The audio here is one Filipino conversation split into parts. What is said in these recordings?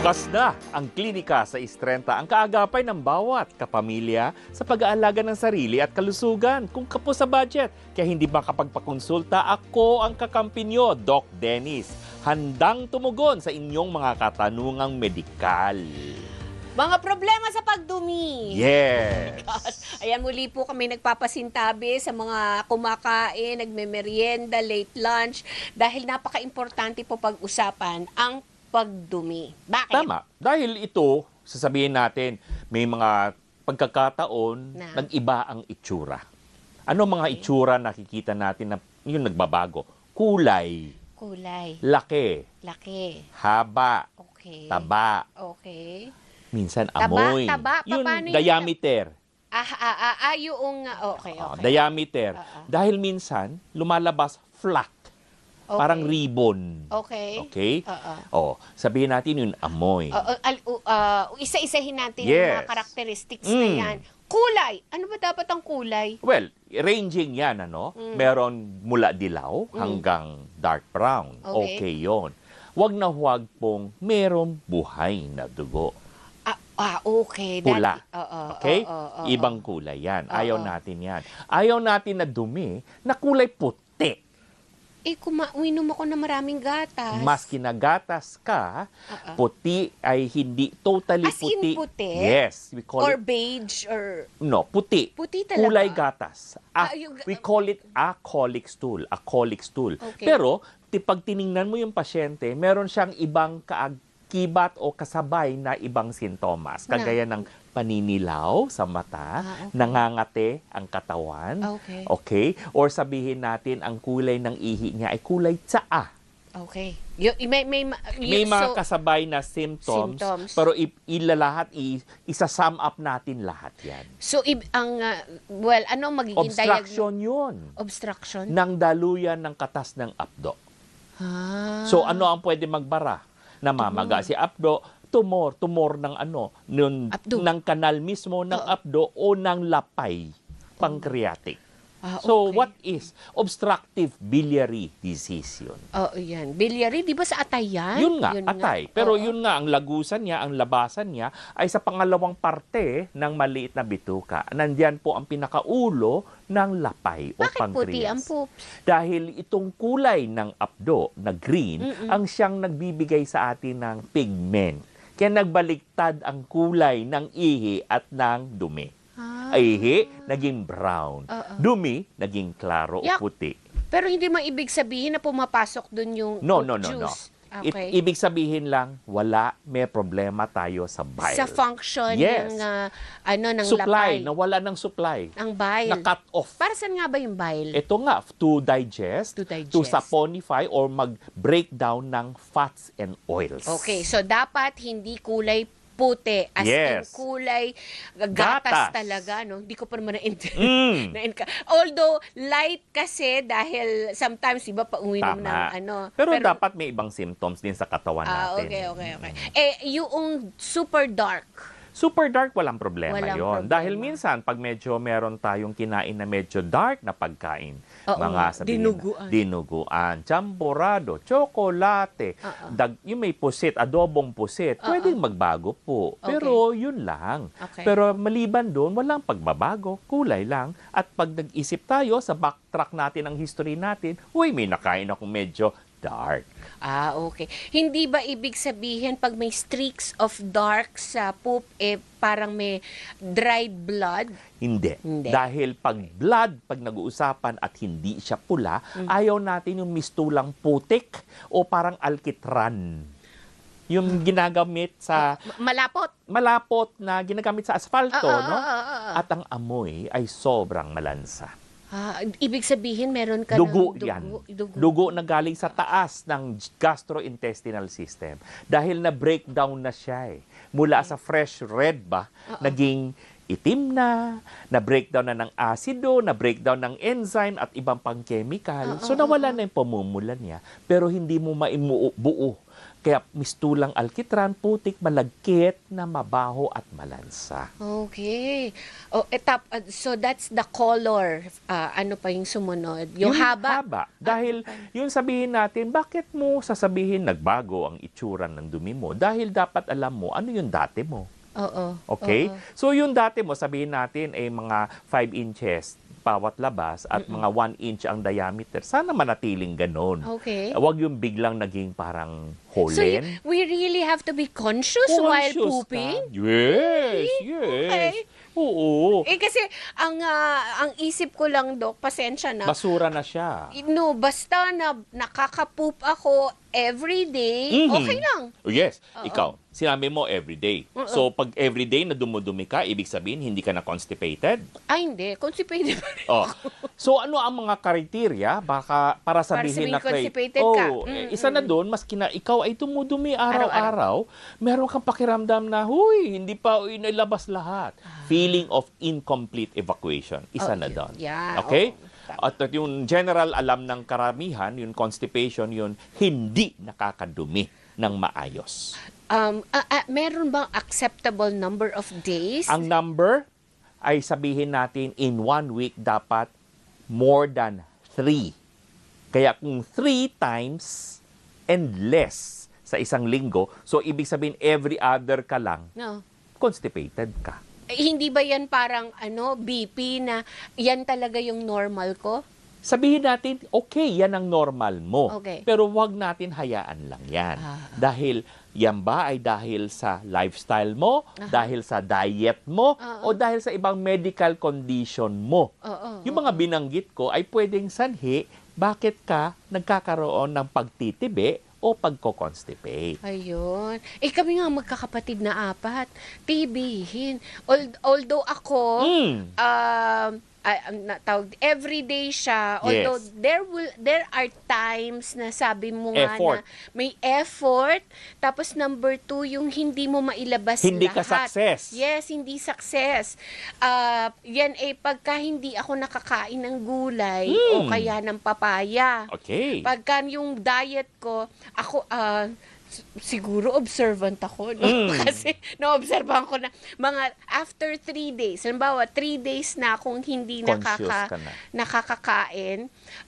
Bukas na ang klinika sa Istrenta ang kaagapay ng bawat kapamilya sa pag-aalaga ng sarili at kalusugan kung kapos sa budget. Kaya hindi makapagpakonsulta, ako ang kakampi nyo, Doc Dennis. Handang tumugon sa inyong mga katanungang medikal. Mga problema sa pagdumi. Yes! Ayan, muli po kami nagpapasintabi sa mga kumakain, nagmemeryenda, late lunch, dahil napaka-importante po pag-usapan ang pagdumi. Bakit? Tama. Dahil ito, sasabihin natin, may mga pagkakataon, Na? nag-iba ang itsura. Ano mga itsura nakikita natin na yung nagbabago? Kulay, Kulay, laki, laki, haba, okay. taba, Okay. minsan Taba, amoy. taba, Yung paano yun? diameter. Ah, ah, ah, ah, yung, ah, okay, Oh, okay. diameter. Ah, ah. Dahil minsan, lumalabas flat. Okay. Parang ribbon. Okay. Okay? Oo. Oh, sabihin natin yung amoy. Oo, al- u- ah, isa-isahin natin yung Yes. mga characteristics na Mm. yan. Kulay. Ano ba dapat ang kulay? Well, ranging yan, ano? Mm. Meron mula dilaw Mm. hanggang dark brown. Okay. Okay, yon. Huwag na huwag pong merong buhay na dugo. Ah, ah okay. Pula. Dati- oo, Okay? oo, oo, oo. Ibang kulay yan. Ayaw natin yan. Ayaw natin na dumi na kulay puti. Eh, kuma uminom ako ng maraming gatas. Mas kinagatas ka, Oo. puti ay hindi totally As in puti. puti? Yes. We call Or it, beige or no, puti. puti talaga. Kulay gatas. A- Ah, yung- we call it a colic stool. A colic stool. Okay. Pero, pag tiningnan mo yung pasyente, meron siyang ibang kaakibat o kasabay na ibang sintomas. Na? Kagaya ng paninilaw sa mata, Ah, okay. nangangate ang katawan. Okay. Okay? Or sabihin natin, ang kulay ng ihi niya ay kulay tsaa. Okay. Yung, may, may, ma- May mga so, kasabay na symptoms, Symptoms. pero i- ilalahat, i- isa-sum up natin lahat yan. so ib- ang, ah, well, ano magiging Obstruction yun Obstruction? ng daluyan ng katas ng abdo. Ah. So ano ang pwede magbara? Namamaga si abdo, tumor, tumor ng ano, nun, Abdo. ng kanal mismo ng Oo. abdo o ng lapay, pancreatic. Ah, So okay. what is obstructive biliary disease yun? Oh, yan. Biliary, di ba sa atay yan? Yun nga, atay. Pero Oo. yun nga, ang lagusan niya, ang labasan niya, ay sa pangalawang parte ng maliit na bituka. Nandyan po ang pinakaulo ng lapay o Bakit pancreas. puti ang poops? Dahil itong kulay ng abdo na green, Mm-mm. ang siyang nagbibigay sa atin ng pigment. Kaya nagbaliktad ang kulay ng ihi at ng dumi. Ah. Ihi, naging brown. Oo. Dumi, naging klaro o Yak. puti. Pero hindi man ibig sabihin na pumapasok dun yung No, no, no, no. Juice. It- Okay. ibig sabihin lang, wala, may problema tayo sa bile. sa function Yes. ng ah, ano ng supply, lapay, nawala ng supply. ang bile. Na-cut off. Para saan nga ba yung bile? Ito nga, to digest, To digest. to saponify or mag-break down ng fats and oils. Okay, so dapat hindi kulay puti as Yes. in kulay gatas, Gatas. talaga no hindi ko pa naman na-int- Mm. na although light kasi dahil sometimes iba pa uminom ng ano Pero, dapat may ibang symptoms din sa katawan ah natin. okay okay okay eh yung super dark Super dark, walang problema Walang yon. problema. Dahil minsan, pag medyo meron tayong kinain na medyo dark na pagkain, Oo mga sabihin, dinuguan. dinuguan, champurado, tsokolate, Oo. dag, yung may pusit, adobong pusit, Oo. pwedeng magbago po. Okay. Pero yun lang. Okay. Pero maliban doon, walang pagbabago, kulay lang. At pag nag-isip tayo sa backtrack natin ang history natin, uy, may nakain akong medyo dark. Ah, okay. Hindi ba ibig sabihin pag may streaks of dark sa poop, eh parang may dried blood? Hindi. Hindi. Dahil pag blood, pag nag-uusapan at hindi siya pula, Mm. ayaw natin yung mistulang putik o parang alkitran. Yung ginagamit sa Ma- Malapot. malapot na ginagamit sa asfalto, Ah, ah, no? ah, ah, ah. At ang amoy ay sobrang malansa. Ah, ibig sabihin meron ka Dugo, ng yan. Dugo. Dugo na galing sa taas ng gastrointestinal system. Dahil na breakdown na siya eh. Mula sa fresh red ba, naging itim na, na breakdown na ng asido, na breakdown ng enzyme at ibang pang chemical. Oo, so nawala na yung pamumulan niya, pero hindi mo maibuo Kaya mistulang alkitran, putik, malagkit, na mabaho at malansa. Okay. Oh, etap, uh, so that's the color. Ah, ano pa yung sumunod? Yung, haba? Dahil yun sabihin natin, bakit mo sasabihin nagbago ang itsura ng dumi mo? Dahil dapat alam mo ano yung dati mo. Oo. Okay? oo. So yung dati mo, sabihin natin ay mga 5 inches bawat labas at mga 1 inch ang diameter. Sana manatiling ganon. Okay. Huwag yung biglang naging parang So holen. we really have to be conscious, while Conscious pooping? ka. Yes, yes. Okay. Oo. Eh kasi ang ah, ang isip ko lang, Dok, pasensya na. Basura na siya. no, basta na nakaka-poop ako every day, Mhm. okay lang. Oh, yes, Oo. ikaw, sinabi mo everyday. Oo. So, pag everyday na dumudumi ka, ibig sabihin, hindi ka na constipated? Ay, hindi. Constipated pa rin. Oh. So, ano ang mga kriteria baka para sabihin sabihin na constipated ka. Oh, eh, Mm, isa na doon, maski na ikaw ay dumudumi araw-araw, meron kang pakiramdam na, huy, hindi pa inilabas lahat. Feeling of incomplete evacuation. Isa Oh, na yun. doon. Yeah, Okay? oo. Tama. At at yung general alam ng karamihan, yung constipation, yun hindi nakakadumi ng maayos. Um, ah, ah, meron bang acceptable number of days? Ang number ay sabihin natin in one week dapat more than three. Kaya kung three times and less sa isang linggo, so ibig sabihin every other ka lang, no. constipated ka. Eh, hindi ba yan parang ano, BP na yan talaga yung normal ko? Sabihin natin, okay, yan ang normal mo. Okay. Pero wag natin hayaan lang yan. Ah. Dahil yan ba ay dahil sa lifestyle mo, dahil sa diet mo, Oo. o dahil sa ibang medical condition mo. Oo. Yung mga binanggit ko ay pwedeng sanhi bakit ka nagkakaroon ng pagtitibi o pagko-constipate. Ayun. Eh kami nga magkakapatid na apat. Tibihin. Al- although ako, Mm. um, um, na- tawag, everyday siya. Although Yes. there will there are times na sabi mo nga Effort. na may effort. Tapos number two, yung hindi mo mailabas Hindi ka lahat. success. Yes, hindi success. Ah, yan eh pagka hindi ako nakakain ng gulay o Mm. kaya ng papaya. Okay. Pagka yung diet ko, ako, s- siguro observant ako, no? Mm. Kasi naobserbahan ko na mga after three days, halimbawa, three days na akong hindi Conscious nakaka, ka na. nakakakain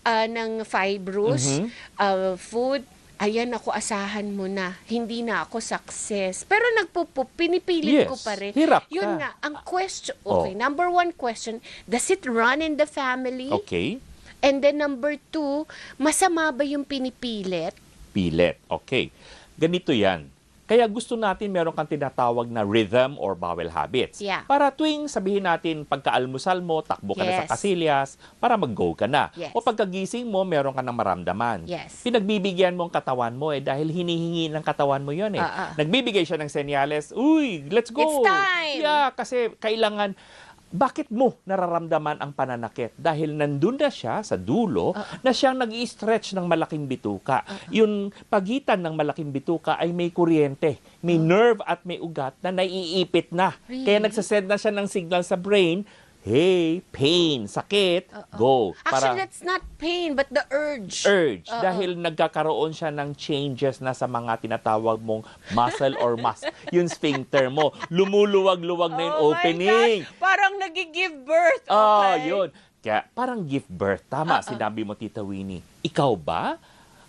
ah, ng fibrous Mhm. ah, food, ayan ako, asahan mo na. Hindi na ako success. Pero nagpupup, pinipilit Yes. ko pa rin. Hirap Yun ka. nga, ang question, Oh. okay, number one question, does it run in the family? Okay. And then number two, masama ba yung pinipilit? Pilit. Okay. Ganito yan. Kaya gusto natin meron kang tinatawag na rhythm or bowel habits. Yeah. Para tuwing sabihin natin pagkaalmusal mo, takbo ka na sa Yes. kasilyas, para mag-go ka na. Yes. O pagkagising mo, meron ka ng maramdaman. Yes. Pinagbibigyan mo ang katawan mo eh dahil hinihingi ng katawan mo yun eh. Ah. Nagbibigay siya ng senyales, uy, let's go. It's time. Yeah, kasi kailangan bakit mo nararamdaman ang pananakit? Dahil nandun na siya sa dulo Ah, na siyang nag stretch ng malaking bituka. Yung pagitan ng malaking bituka ay may kuryente, may nerve at may ugat na naiipit na. Really? Kaya nagsasend na siya ng signal sa brain, hey, pain, sakit, go. Actually, that's not pain, but the urge. urge Oo. dahil nagkakaroon siya ng changes na sa mga tinatawag mong muscle or mus yung sphincter mo lumuluwag-luwag na yung Oh my opening gosh, Parang nag-give birth. Ah, okay? yun. Kaya parang give birth. Tama, sinabi mo, Tita Winnie. Ikaw ba?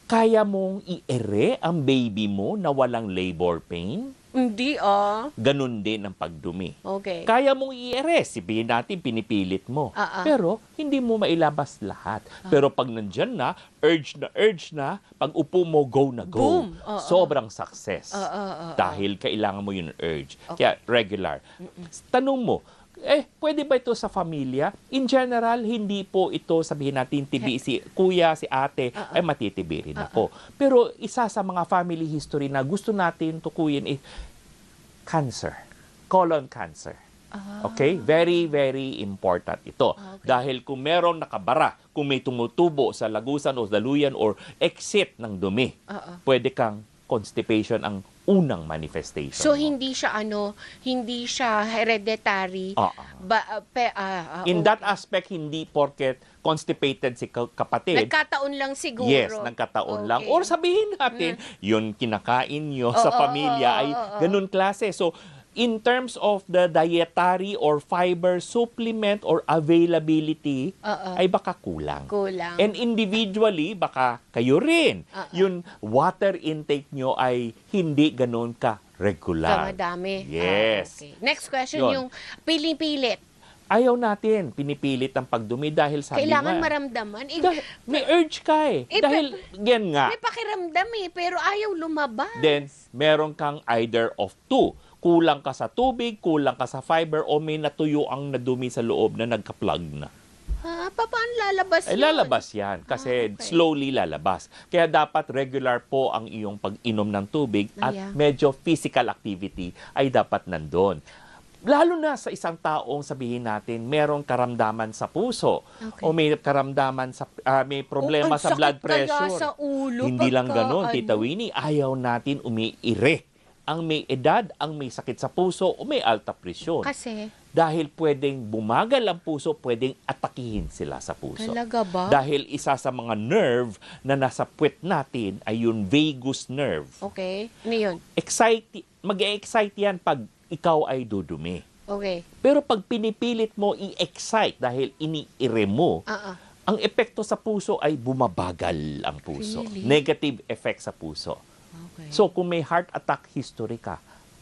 Kaya mong i-ere ang baby mo na walang labor pain? Hindi ah. Ganun din ang pagdumi. Okay. Kaya mong i-ere, sabihin natin pinipilit mo. Ah. Pero hindi mo mailabas lahat. Pero pag nandyan na, urge na urge na, pag upo mo, go na go. Boom. Ah. Sobrang success. Ah, ah. Dahil kailangan mo yung urge. Okay. Kaya regular. Tanong mo, eh, pwede ba ito sa familia? In general, hindi po ito, sabihin natin, tibi si kuya, si ate, Ah, ay matitibi rin ako. Pero isa sa mga family history na gusto natin tukuyin is cancer. Colon cancer. Ah. Okay? Very, very important ito. Okay. Dahil kung meron nakabara, kung may tumutubo sa lagusan o daluyan or exit ng dumi, Ah, ah. pwede kang constipation ang unang manifestation So mo. hindi siya ano, hindi siya hereditary. Oo. Ba, ah, pe, ah, ah, In okay. that aspect, hindi porket constipated si ka- kapatid, Nagkataon lang siguro. Yes, nagkataon lang. Okay. Or sabihin natin, yun kinakain nyo sa Oo, pamilya oo, ay oo, oo. ganun klase. So, in terms of the dietary or fiber supplement or availability, Oo. ay baka kulang. Kulang. And individually, baka kayo rin. Oo. Yung water intake nyo ay hindi ganun ka regular. Kamadami. Yes. Ah, okay. Next question, Yun. yung piling-pilit. Ayaw natin pinipilit ang pagdumi dahil sabi Kailangan nga, maramdaman. Eh, dahil may urge ka eh. Eh, dahil, yan nga. may pakiramdam eh, pero ayaw lumabas. then meron kang either of two. Kulang ka sa tubig, kulang ka sa fiber, o may natuyo ang nadumi sa loob na nagka-plug na. ha, pa- paano lalabas Ay yun? lalabas yan kasi Ah, okay. slowly lalabas. Kaya dapat regular po ang iyong pag-inom ng tubig at Ayan. medyo physical activity ay dapat nandun. Lalo na sa isang taong sabihin natin merong karamdaman sa puso Okay. o may karamdaman sa ah, may problema Oh, sa blood pressure. sa ulo. Hindi lang ganon, ano. Tita Winnie. Ayaw natin umiire. Ang may edad, ang may sakit sa puso o may alta presyon. Kasi, Dahil pwedeng bumagal ang puso, pwedeng atakihin sila sa puso. talaga ba? Dahil isa sa mga nerve na nasa puwet natin ay yung vagus nerve. okay. Ano yun? Excite, mag-excite yan pag ikaw ay dudumi. Okay. Pero pag pinipilit mo i-excite dahil iniire mo, ah. ang epekto sa puso ay bumabagal ang puso. Really? Negative effect sa puso. Okay. So kung may heart attack history ka,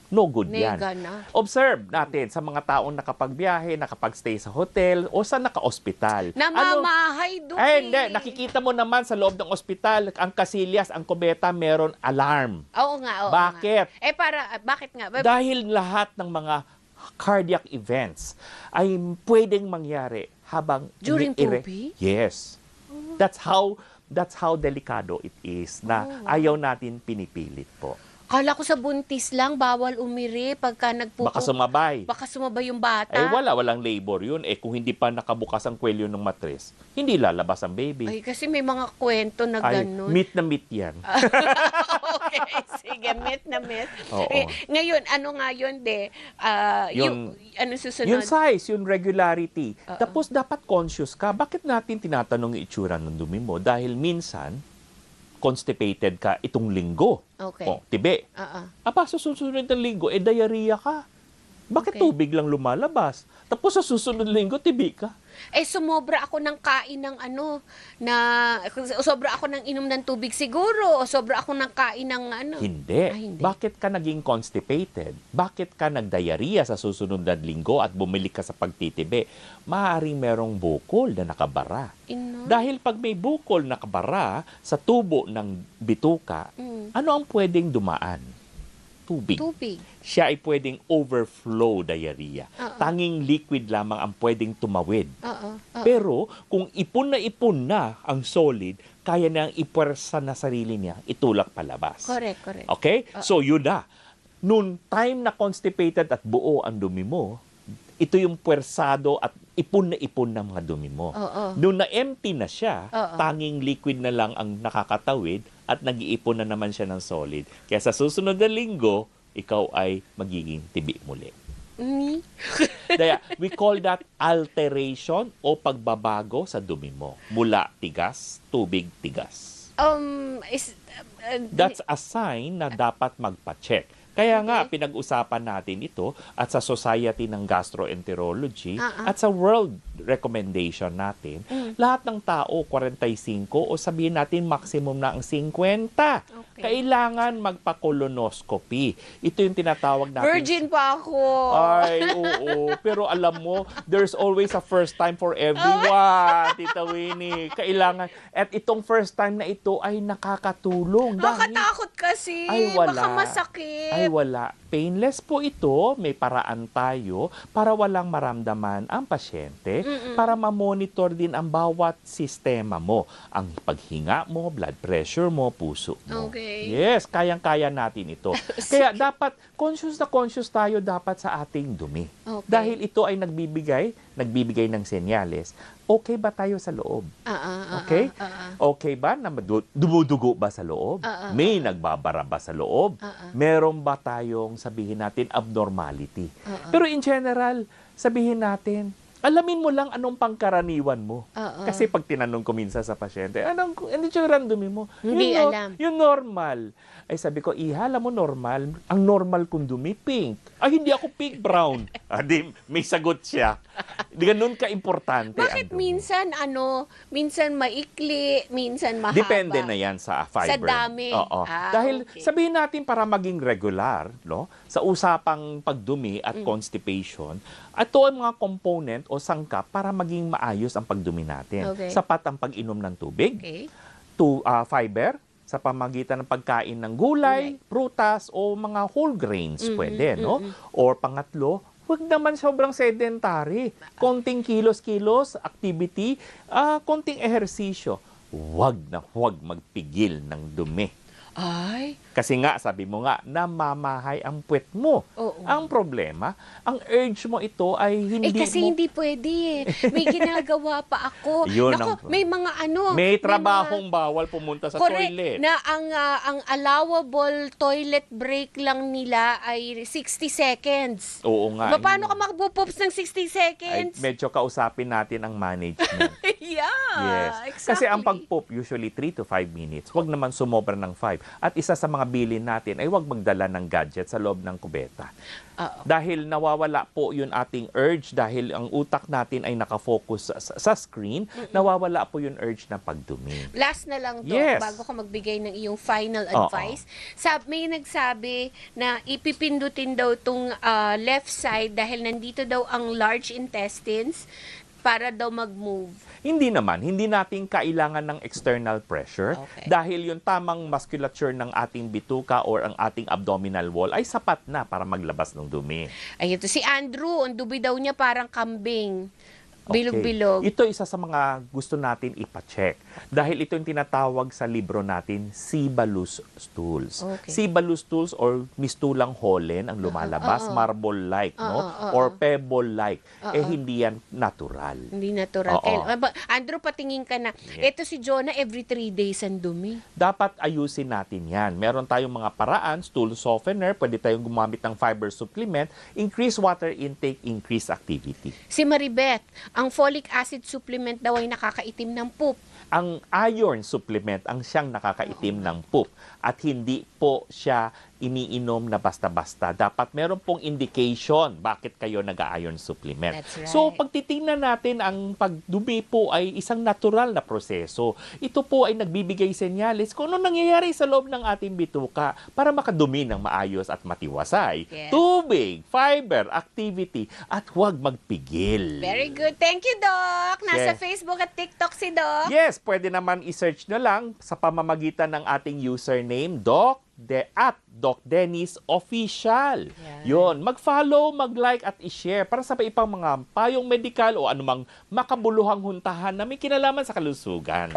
no good yan. Nega na. Observe natin sa mga taong nakapagbiyahe, nakapagstay sa hotel o sa naka-ospital. Ano- Namamahay doon. Ay, hindi. Nakikita mo naman sa loob ng ospital, ang kasilyas, ang kubeta, meron alarm. Oo nga, oo Bakit? nga. Eh, para, bakit nga? Dahil lahat ng mga cardiac events ay pwedeng mangyari habang During poopy? Yes. That's how that's how delikado it is na Oh. ayaw natin pinipilit po. Kala ko sa buntis lang, bawal umiri pagka nagpupo. Baka sumabay. Baka sumabay yung bata. Ay wala, walang labor yun. Eh kung hindi pa nakabukas ang kwelyo ng matres, hindi lalabas ang baby. Ay, kasi may mga kwento na Ay, gano'n. meet na meet yan. okay, sige, myth na myth. Oo. Eh, ngayon, ano nga yun, de? Ah, yung, Yung- ano susunod? Yung size, yung regularity. Oo. Tapos dapat conscious ka. Bakit natin tinatanong yung itsura ng dumi mo? Dahil minsan, constipated ka itong linggo. Okay. O, tibi. Ah, ah. Apa, sa susunod na linggo, eh, diarrhea ka. Bakit Okay. tubig lang lumalabas? Tapos sa susunod na linggo, tibi ka. Eh, sumobra ako ng kain ng ano, na, sobra ako ng inom ng tubig siguro, o sobra ako ng kain ng ano. Hindi. Ah, hindi. Bakit ka naging constipated? Bakit ka nagdiarrhea sa susunod na linggo at bumili ka sa pagtitibi? Maaaring merong bukol na nakabara. Ino. Dahil pag may bukol na kabara sa tubo ng bituka, Mm. ano ang pwedeng dumaan? Tubig. Tubig. Siya ay pwedeng overflow diarrhea. Oo. Tanging liquid lamang ang pwedeng tumawid. Oo. oo. Pero kung ipon na ipon na ang solid, kaya niyang ipwersa na sarili niya, itulak palabas. Correct, correct. Okay? Oo. So yun na. Noon time na constipated at buo ang dumi mo, ito yung pwersado at ipon na ipon ng mga dumi mo. Oo. Noon na empty na siya, Oo. tanging liquid na lang ang nakakatawid at nag-iipon na naman siya ng solid. Kaya sa susunod na linggo, ikaw ay magiging tibi muli. Mm. Kaya we call that alteration o pagbabago sa dumi mo. Mula tigas, tubig tigas. Um, is, uh, That's a sign na dapat magpa-check. Kaya nga, Okay. pinag-usapan natin ito at sa Society ng Gastroenterology ah. at sa World Recommendation natin, Mm. lahat ng tao 45 o sabihin natin maximum na ang 50. Okay. Kailangan magpa-colonoscopy. Ito yung tinatawag natin Virgin pa ako. ay, oo. Pero alam mo, there's always a first time for everyone, Tita Winnie. Kailangan. At itong first time na ito ay nakakatulong. Dahil, Nakakatakot kasi. Ay, wala. Baka masakit. ay wala. Painless po ito. May paraan tayo para walang maramdaman ang pasyente. Mm-mm. Para ma-monitor din ang bawat sistema mo. Ang paghinga mo, blood pressure mo, puso mo. Okay. Yes, kayang-kaya natin ito. Kaya dapat, conscious na conscious tayo dapat sa ating dumi. Okay. Dahil ito ay nagbibigay, nagbibigay ng senyales okay ba tayo sa loob? Ah, ah, ah, Okay? ah, ah. Okay ba na dumudugo ba sa loob? Ah, ah, May nagbabara ba sa loob? Ah, ah. Meron ba tayong sabihin natin abnormality? Ah, ah. Pero in general, sabihin natin, alamin mo lang anong pangkaraniwan mo. Ah. Kasi pag tinanong ko minsan sa pasyente, anong, ano yung random mo? Hindi yung, no- alam. Yung normal. Ay sabi ko, iha, alam mo normal. Ang normal kong dumi, pink. Ay, hindi ako pink, brown. ah, di, may sagot siya. Ganun ka-importante. Bakit minsan ano, minsan maikli, minsan mahaba? Depende na yan sa fiber. Sa dami. Oo. Ah, Dahil okay. sabihin natin para maging regular, no? Sa usapang pagdumi at Mm. constipation, ito ang mga component o sangkap para maging maayos ang pagdumi natin. Okay. Sapat ang pag-inom ng tubig, Okay. to ah, fiber sa pamagitan ng pagkain ng gulay, prutas o mga whole grains Mhm, pwede, no? mhm. Or pangatlo, huwag naman sobrang sedentary. Konting kilos-kilos, activity, ah, konting ehersisyo. Huwag na huwag magpigil ng dumi. Ay, Kasi nga, sabi mo nga, namamahay ang puwet mo. oo. Ang problema, ang urge mo ito ay hindi eh kasi mo... hindi pwede eh. May ginagawa pa ako. Yun Nako, ang- may mga ano. may mga- trabahong bawal pumunta sa Correct, toilet. na ang ah, ang allowable toilet break lang nila ay 60 seconds. Oo nga. Paano ka yun. magpo-poops ng 60 ay seconds? medyo kausapin natin ang management. yeah, yes. exactly. Kasi ang pag-poop usually 3 to 5 minutes. Huwag naman sumobra ng 5. At isa sa mga bilin natin ay huwag magdala ng gadget sa loob ng kubeta. Oo. Dahil nawawala po yung ating urge dahil ang utak natin ay nakafocus sa, sa- screen, nawawala po yung urge na pagdumi. Last na lang to, Yes. bago ka magbigay ng iyong final advice. Sab may nagsabi na ipipindutin daw tong ah, left side dahil nandito daw ang large intestines para daw mag-move. Hindi naman, hindi natin kailangan ng external pressure Okay. dahil yung tamang musculature ng ating bituka or ang ating abdominal wall ay sapat na para maglabas ng dumi. Ayun to, si Andrew, ang dubi daw niya parang kambing. Okay. Bilog-bilog. Ito isa sa mga gusto natin ipacheck. Dahil ito yung tinatawag sa libro natin, Sibalus stools. Okay. Sibalus stools or mistulang holen ang lumalabas, oo. marble-like, no? Oo, oo, Or pebble-like. Oo. Eh, hindi yan natural. Hindi natural. Ah, ba- Andrew, patingin ka na. Yeah. Ito si Jonah, every three days ang dumi. Dapat ayusin natin yan. Meron tayong mga paraan, stool softener, pwede tayong gumamit ng fiber supplement, increase water intake, increase activity. Si Maribeth, ang folic acid supplement daw ay nakakaitim ng poop. ang iron supplement ang siyang nakakaitim ng poop at hindi po siya iniinom na basta-basta. Dapat meron pong indication bakit kayo nag-iron supplement. That's right. So, pag titingnan natin, ang pagdumi po ay isang natural na proseso. Ito po ay nagbibigay senyales kung ano nangyayari sa loob ng ating bituka para makadumi ng maayos at matiwasay. Yes. Tubig, fiber, activity, at huwag magpigil. Very good. Thank you, Doc. Nasa Yeah. Facebook at TikTok si Doc. Yes, pwede naman i-search na lang sa pamamagitan ng ating username, Doc de at Doc Dennis Official. Yan. Yon, mag-follow, mag-like at i-share para sa ibang mga payong medikal o anumang makabuluhang huntahan na may kinalaman sa kalusugan.